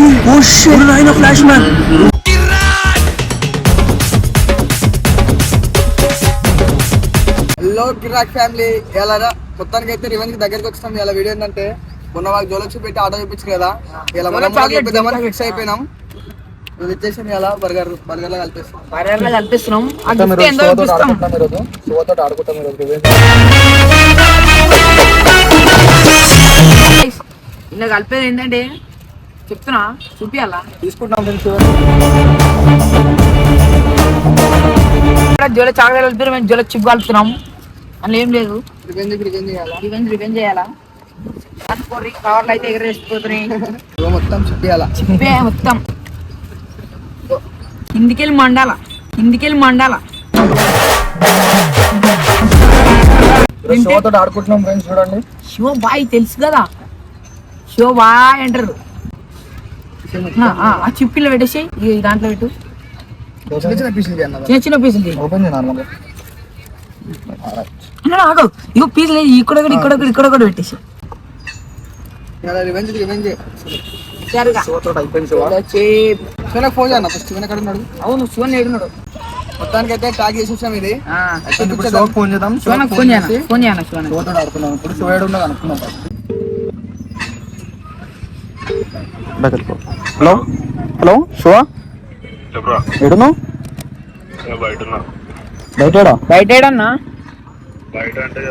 ఓ shit నాయన flash man hello కిరాక్ family ఎలా మొత్తానికి అయితే రివెంజ్కి దగ్గరికి వచ్చినాం ఇలా వీడియో ఏంటంటే మొన్న వాళ్ళకి జోలక్స్ పెట్టి ఆటో చూపించారు కదా. ఇలా మనం చూపిద్దామని ఫిక్స్ అయిపోయినాం. ఇది వచ్చేసి ఇలా బర్గర్ బర్గర్లో కలిపేస్తాం బర్రెల్లో కల్పిస్తున్నాం. ఆ గిఫ్ట్ ఏందో చూపిస్తాం. Guys, ఇలా కలిపేది ఏంటంటే చెప్తున్నా చూపియాలా తీసుకుంటాం ఫ్రెండ్స్ ఇక్కడ జోల చాక్లెట్ కలిపి మేము జోల చిప్ కలుపుతున్నాం అందులో ఏం లేదు. రివెంజ్ రివెంజ్ చేయాలా? రివెంజ్ రివెంజ్ చేయాలా? కవర్లు అయితే ఎగరేసిపోతున్నాయి. మొత్తం చిప్పే మొత్తం. కిందికెళ్ళి మండాల? కిందికెళ్ళి మండాల? ఆడుకుంటున్నాం ఫ్రెండ్స్ చూడండి. శివ బాయ్ తెలుసు కదా? శివ బాయ్ అంటారు. ఆ, ఆ, ఆ చిప్పిలో పెట్టేసి ఈ దాంట్లో పెట్టు. చిన్న చిన్న పీసులు చేయాలి ఓపెన్ చేయాలి ఆగు. ఇగో పీసులు ఇక్కడ ఒకటి ఇక్కడ ఒకటి ఇక్కడ ఒకటి పెట్టేసి. ఫోన్ చేయన్న ఫస్ట్ శివన్ ఎక్కడ ఉన్నాడు? అవును శివన్ ఏడున్నాడు మొత్తానికి అయితే ట్యాగ్ చేసి వచ్చాం ఇది. ఫోన్ చేద్దాం. శివనకు ఫోన్ చేయనా? ఫోన్ చేయనా శివన్ షోతో ఆడుకున్నాం ఇప్పుడు షో ఏడు ఉన్నది అనుకున్నాం హలో? హలో? చెప్పరా? ఎడును బయట బయట ఏడన్నా బయట అదే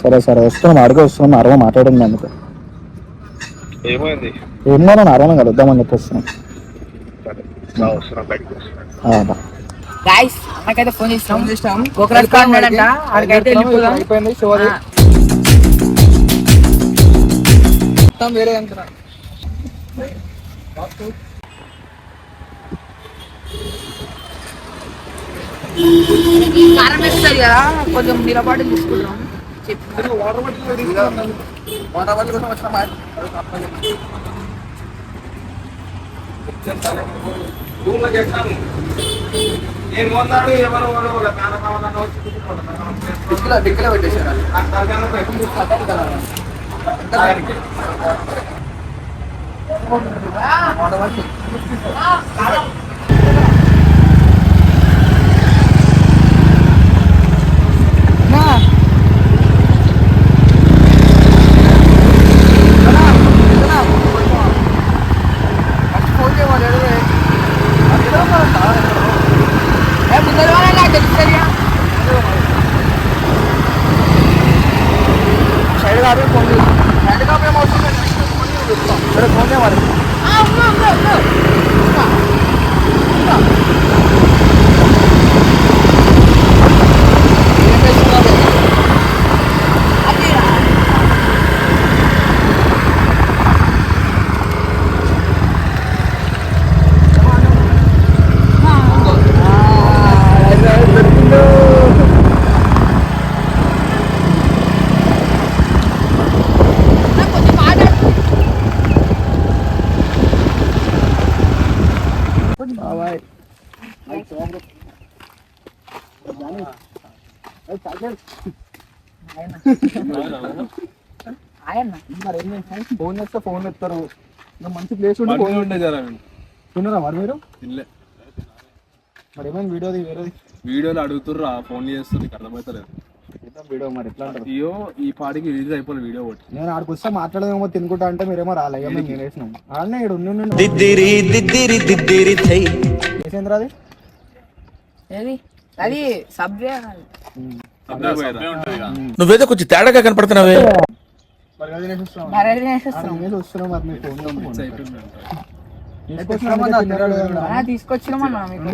సరే సరే వస్తున్నాం అడుగు వస్తున్నాం అరవ మాట్లాడింది అందుకు. ఏమైంది? ఎన్నో నేను అరవని కలుద్దామని చెప్పి వస్తున్నాం గాయస్ అన్నకైతే ఫోన్ చేసినాం. గోకరాజ్ కార్ ఉన్నాడంట ఆడికైతే వెళ్ళిపోదాం. అయిపోయింది షో అది. మొత్తం వేరే అంటున్నా. కారం వేస్తుంది కదా కొంచెం నిలబడి తీసుకుంటాం చెప్పు. వాటర్ బాటిల్ కోసం వచ్చిన మాట డిక్కీలో డిక్కీలో పెట్టేసారా వాటర్ బాటిల్ నా ఫోన్ చేయమని అడిగే ఏ, ముందర వాళ్ళ నాకు తెలుస్తుంది సైడ్ కాబట్టి ఫోన్ చేస్తాం సైడ్ కాబట్టి ఏం అవసరం లేదు సరే ఫోన్ చేయమని ఏం చేస్తున్నారు ఆయన మరి ఏం చేస్తాం ఫోన్ చేస్తే ఫోన్ ఎత్తారు మంచి ప్లేస్ ఉండి ఫోన్ ఉండే తిన్నారా మరి మీరు? మరి ఏమైంది వీడియోది వేరేది? వీడియోలు అడుగుతుర్రా ఫోన్ చేస్తారు నీకు అర్థమవుతలేదు వీడియో మరి ఎట్లా అయ్యో ఈ పాటికి రిలీజ్ అయిపోయిన వీడియో ఒకటి. నేను ఆడికి వస్తే మాట్లాడదేమో తినుకుంటా అంటే మీరేమో రాలే ఇక మేము తినేసినాం ఆడనే ఇక్కడ ఉండి దిద్దిరి దిద్దిరి దిద్దిరి థై చేసేంద్ర అది? ఏది? అది సబ్వే నువ్వేదో కొంచెం తేడాగా కనపడుతున్నావే. తినేసిస్తున్నాం బర్రెలు వేసేస్తున్నాం నేను తినేసి వస్తున్నాం మరి మీ ఫోన్ ఆ, తీసుకొచ్చినామన్నా మీకు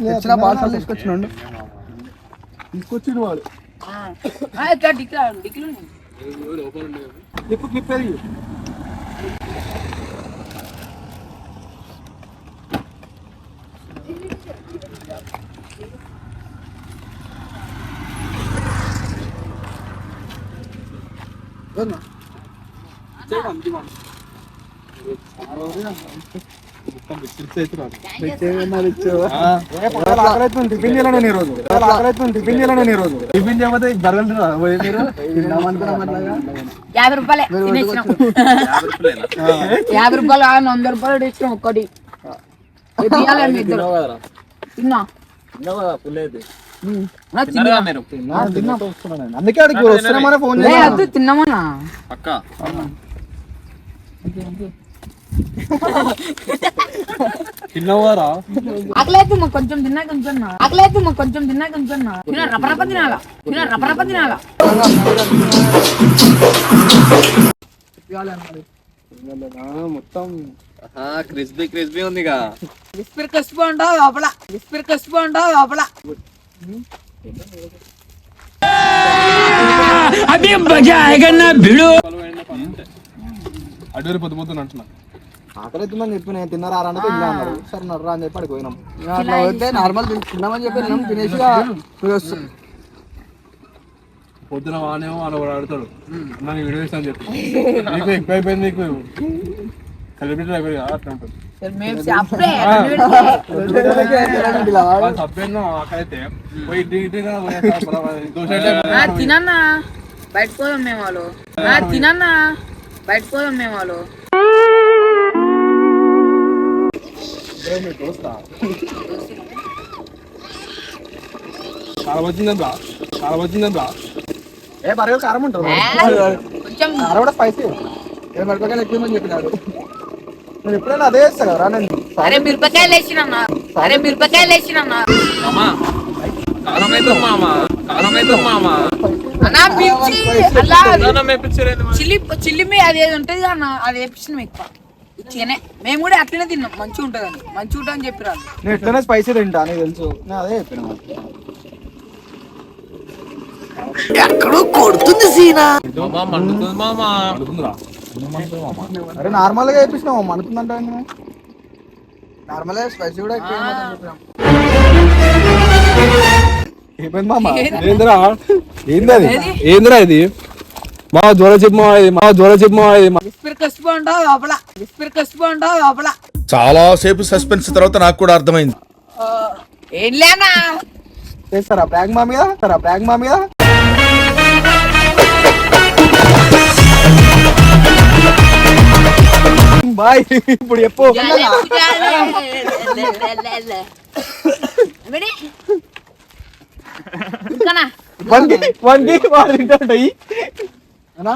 తెచ్చిన పార్సల్ తీసుకొచ్చినండు తీసుకొచ్చిండు వాడు ఆ, ఇట్లా డిక్కి డిక్కిలు ఉన్నాయి. క్లిప్ క్లిప్ ఏది టిఫిన్ చేయలేను రోజు? టిఫిన్ చేయలేను ఈ రోజు? టిఫిన్ చేయకపోతే బర్గలు మీరు యాభై రూపాయలే యాభై రూపాయలు వంద రూపాయలు తెచ్చినాం ఒక్కటి. ఇద్దరు. తిన్నా. అందుకే ఫోన్ వద్దు, తిన్నామన్నా. పక్క? తిన్నవారా? ఆకలేదు మాకు కొంచెం తిన్నా కొంచెం ఆకలేదు కొంచెం తిన్నా కొంచెం తిన రపరప తినాలా? తిన రపరప తినాలా? మొత్తం. క్రిస్పీ క్రిస్పీ ఉందిగా. విస్పిరి కసిపో ఉంటావు లోపల. విస్పిరి కసిపో ఉంటావు లోపల. అడవి పొద్దు పొద్దున అంటున్నా. ఆకలి అవుతుందని చెప్పి నేను తిన్నారా అంటే తిన్నా అన్నారు. సరే నర్రా అని చెప్పి అడిగిపోయినాం అట్లా పోతే నార్మల్ తిన్నామని చెప్పి తిన్నాం తినేసి పొద్దున వానేమో వాళ్ళు ఒకడు ఆడతాడు. నాకు వీడియో ఇస్తాను చెప్పి. నీకు ఎక్కువ అయిపోయింది నీకు? సెలబ్రిటీ అయిపోయింది అట్లా ఉంటుంది ఆకైతే పోయి తినన్నా. బయట పోదాం మేము వాళ్ళు. ఆ, తినన్నా. బయట పోదాం మేము వాళ్ళు. చాలా వచ్చిందా చాలా వచ్చిందా ఏ కారం ఉంటుంది? కొంచెం. కారం కూడా స్పైసీ ఏ మిరపకాయలు ఎక్కువ చెప్పినాడు నేను ఎప్పుడైనా అదే చేస్తా కదా నేను. అరే మిరపకాయలు వేసినన్నా అరే మిరపకాయలు వేసినన్నా కారం అయితే మామా కారం అయితే మామా. అన్నా మిర్చి అలా చిల్లి చిల్లి మీ అది ఏది ఉంటుంది అన్న అది వేపించినాం ఎక్కువ. ఇచ్చిగానే మేము కూడా అట్లనే తిన్నాం. మంచిగా ఉంటుంది అని మంచిగా ఉంటుంది అని చెప్పిరా నేను ఎట్లనే స్పైసీ తింటా నీకు తెలుసు. నేను అదే చెప్పిన మండుతుందిరా. అరే నార్మల్గా వేపించినావు మనకుందంటే నార్మల్గా స్పైసీ కూడా ఎక్కువ ఏమవుతుందని చెప్పినాం. ఏమైంది మామ? ఏందిరా? ఏంది అది? ఏందిరా ఇది? మా జ్వర చెప్పు మా జ్వర చెప్పు మా ఇది విస్పిరి కసిపో ఉంటావు లోపల విస్పిరి కసిపో ఉంటావు లోపల. చాలా సేపు సస్పెన్స్ తర్వాత నాకు కూడా అర్థమైంది. చేస్తారా? మా మీద మా మీద? బాయ్ ఇప్పుడు చెప్పు. వన్ వన్ వాడు అనా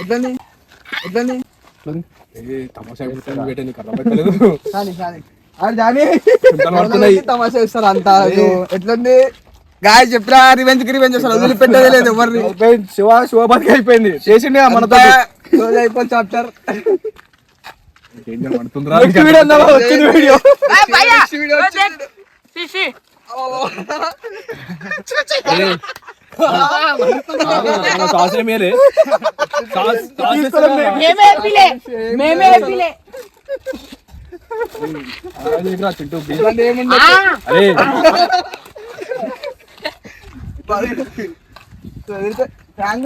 ఎట్లండి ఎట్లండి తమాషా ఇస్తారు అంతా. ఎట్లుంది? గాయ చెప్పరా రివెంజ్కి రివెంజ్ అసలు వదిలిపెట్టేదే లేదు ఎవరిని. శివ శివ బతికి అయిపోయింది. చేసిండే మనతో. అయిపోయి చాప్టర్ వీడియో వచ్చింది వీడియో ఆ, భయ్యా. వీడియో ఓ, దేక్. తీసి. సాస్ ఏమేలే సాస్ సాస్ మేమే ఏపిలే మేమే ఏపిలే చింటూ అరే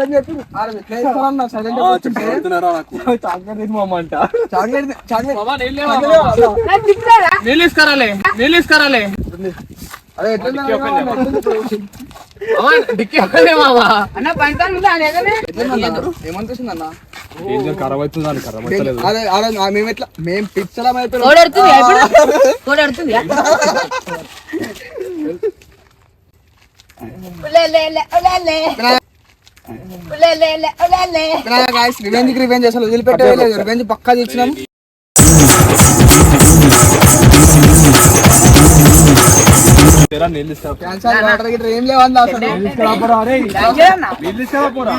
అని చెప్పి చాక్లెట్ చాక్లెట్ చాక్లెట్? నీళ్ళు తీసుకురాలే నీళ్ళు తీసుకురాలే. ఏమనిపిస్తుంది అన్న ఏం ఖరాబ్ అవుతుంది దాన్ని ఖరాబ్ అవుతలేదు. అదే అదే ఆ మేము ఎట్లా మేము పిచ్చలం అయిపోయినాం. కోడెడుతుందా ఇప్పుడు? కోడెడుతుందా? ఉలెలెలె, ఉలెలె. ఉలెలెలె, ఉలెలె. గాయస్ రివెంజ్ రివెంజ్ అసలు వదిలిపెట్టేది లేదు. రివెంజ్ పక్కా తెచ్చినాం తీసుకురా పోరా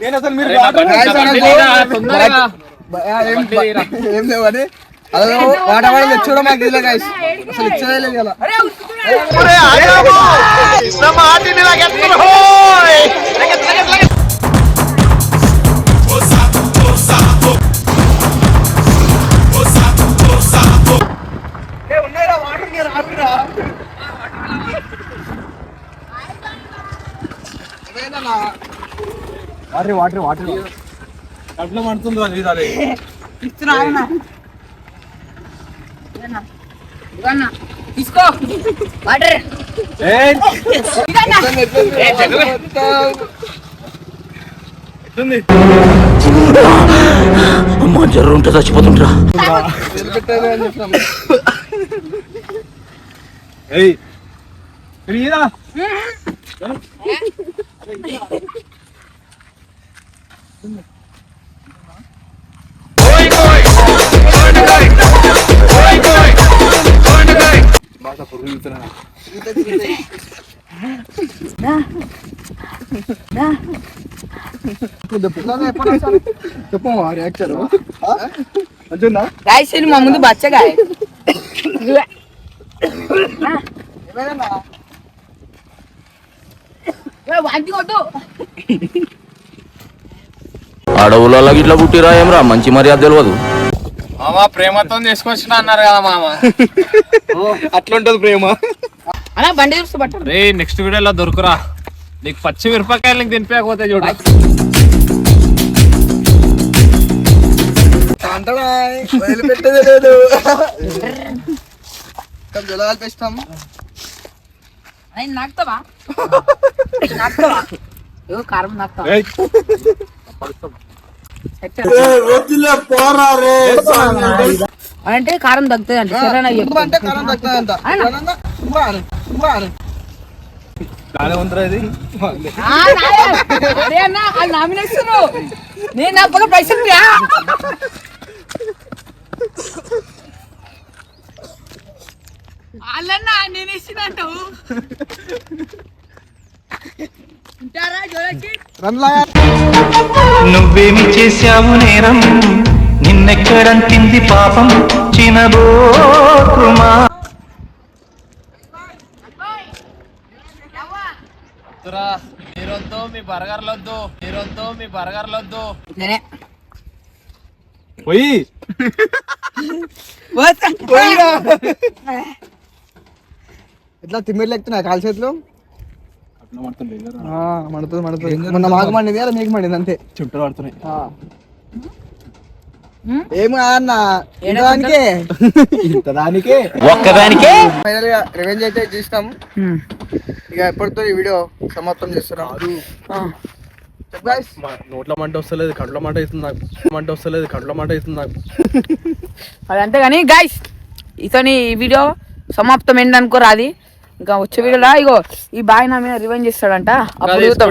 నేను. అసలు మీరు ఏం లేవని అదే. వాటర్ వాటర్ తెచ్చుకోవడం మాకు తెలియదు గాయస్ అసలు ఇచ్చేదే లేదు ఇలా అరే, ఉరుకుతున్నా. Water water water. కడుపులో మండుతుంది అది ఇది అదే ఇస్తున్నా. తీసుకో. వాటర్. అమ్మా జర్ర ఉంటే చచ్చిపోతుంటరా ఏయ్! తిరుగుతున్నా. చెప్పు గాయస్ ఇది మా ముందు బచ్చగా వాంతి కొట్టు అడవులలో ఇట్లా పుట్టిరా ఏమరా? మంచి మర్యాద తెలియదు మామ ప్రేమతో తీసుకొచ్చిన అన్నారు కదా మామ అట్లుంటది ప్రేమ. అలా బండి రే నెక్స్ట్ వీడియోలో దొరుకురా. నీకు పచ్చి మిరపకాయలు నీకు తినిపోకపోతే చూడు. వదిలిపెట్టేదే లేదు. పెస్తాం నాకుతావా? నాకుతావా? కారం నాకుతావా? అంటే కారం తగ్గుతుంది అంటే సరే నాకు చెప్పు. అంటే కారం తక్కువ ఆయన. బాగానే ఉందిరా ఇది ఆ, నాయే. అరే అన్న అది నామినేషన్ నేను నా పక్క పైసలు. వాళ్ళన్న నేను ఇచ్చినట్టు నువ్వేమి చేశావు నేరం? నిన్నెక్కడంటింది పాపం? చినబోకుమా మీరొద్దు మీ బర్గర్లు వద్దు మీరొద్దు మీ బర్గర్లు వద్దు నేనే. పోయి. ఇట్లా తిమ్మిరి లెక్కుతున్నా కాలు చేతులు? అట్లా పడుతుంది మడుతుంది మడుతుంది. మొన్న మాకు మండింది అలా మీకు మండింది అంతే. చుట్టూ పడుతున్నాయి. ఏమి అన్న ఇంతదానికే. ఇంతదానికే. ఒక్కదానికే? ఫైనల్గా రివెంజ్ అయితే చూస్తాం ఇక ఎప్పటితో ఈ వీడియో సమాప్తం చేస్తున్నాం. నోట్ల మంట వస్తలేదు కంట్లో మంట అవుతుంది నాకు. మంట వస్తలేదు కంట్లో మంట అవుతుంది నాకు. అదంతే కానీ గాయస్ ఇతని ఈ వీడియో సమాప్తం ఏంటి అనుకోరా అది ఇంకా వచ్చే వీడియోలో ఇగో ఈ బాయ్ నా మీద రివెంజ్ చేస్తాడంట. అప్పుడు చూద్దాం.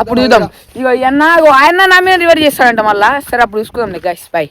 అప్పుడు చూద్దాం. ఇగో అన్న ఆయన నా మీద రివెంజ్ చేస్తాడంట మళ్ళా. సరే అప్పుడు చూసుకుందాం గాయస్ బాయ్